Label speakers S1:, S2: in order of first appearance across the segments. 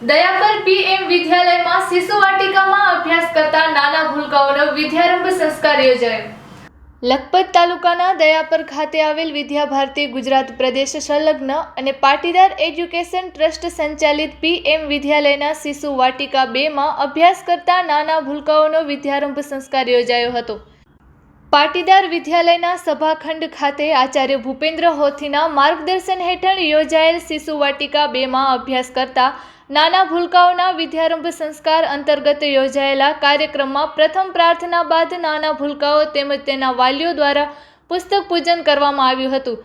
S1: Dayapar PM વિદ્યાલયમાં શિશુ વાટિકામાં અભ્યાસ કરતા નાના ભૂલકાઓનો વિદ્યારંભ સંસ્કાર યોજાયો. લખપત તાલુકાના દયાપર ખાતે આવેલ વિદ્યાભારતી ગુજરાત પ્રદેશ સંલગ્ન અને પાટીદાર એજ્યુકેશન ટ્રસ્ટ સંચાલિત પીએમ વિદ્યાલયના શિશુ વાટિકા બેમાં અભ્યાસ કરતા નાના ભૂલકાઓનો વિદ્યારંભ સંસ્કાર યોજાયો હતો. પાટીદાર વિદ્યાલયના સભાખંડ ખાતે આચાર્ય ભૂપેન્દ્ર હોથીના માર્ગદર્શન હેઠળ યોજાયેલ શિશુ વાટિકા બેમાં અભ્યાસ કરતા નાના ભૂલકાઓના વિદ્યારંભ સંસ્કાર અંતર્ગત યોજાયેલા કાર્યક્રમમાં પ્રથમ પ્રાર્થના બાદ નાના ભૂલકાઓ તેમજ તેના વાલીઓ દ્વારા પુસ્તક પૂજન કરવામાં આવ્યું હતું.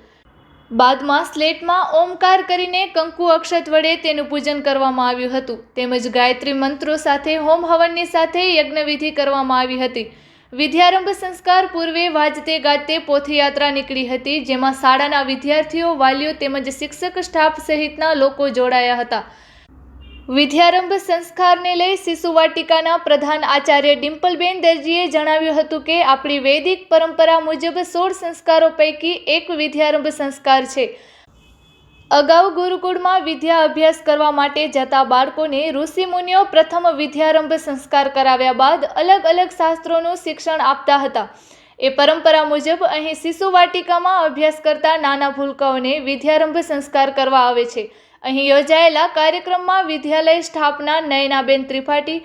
S1: બાદમાં સ્લેટમાં ઓમકાર કરીને કંકુ અક્ષત વડે તેનું પૂજન કરવામાં આવ્યું હતું. તેમજ ગાયત્રી મંત્રો સાથે હોમ હવનની સાથે યજ્ઞવિધિ કરવામાં આવી હતી. વિદ્યારંભ સંસ્કાર પૂર્વે વાજતે ગાજતે પોથયાત્રા નીકળી હતી, જેમાં શાળાના વિદ્યાર્થીઓ, વાલીઓ તેમજ શિક્ષક, સ્ટાફ સહિતના લોકો જોડાયા હતા. વિદ્યારંભ સંસ્કારને લઈ શિશુ વાટિકાના પ્રધાન આચાર્ય ડિમ્પલબેન દરજીએ જણાવ્યું હતું કે આપણી વૈદિક પરંપરા મુજબ સોળ સંસ્કારો પૈકી એક વિદ્યારંભ સંસ્કાર છે. અગાઉ ગુરુકુળમાં વિદ્યા અભ્યાસ કરવા માટે જતા બાળકોને ઋષિમુનિઓ પ્રથમ વિદ્યારંભ સંસ્કાર કરાવ્યા બાદ અલગ અલગ શાસ્ત્રોનું શિક્ષણ આપતા હતા. એ પરંપરા મુજબ અહીં શિશુ વાટિકામાં અભ્યાસ કરતા નાના ભૂલકાઓને વિદ્યારંભ સંસ્કાર કરવા આવે છે. અહીં યોજાયેલા કાર્યક્રમમાં વિદ્યાલય સ્થાપના નયનાબેન ત્રિપાઠી,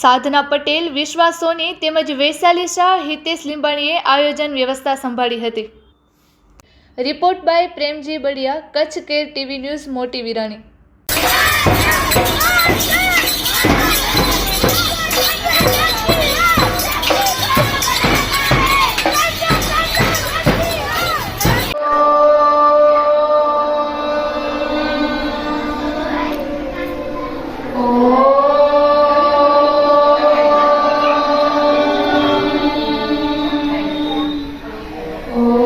S1: સાધના પટેલ વિશ્વાસ સોની તેમજ વૈશાલી શાહ, હિતેશ લીંબાણીએ આયોજન વ્યવસ્થા સંભાળી હતી. Report by Premji Badiya, Kutch care TV news, Moti Virani. Oh.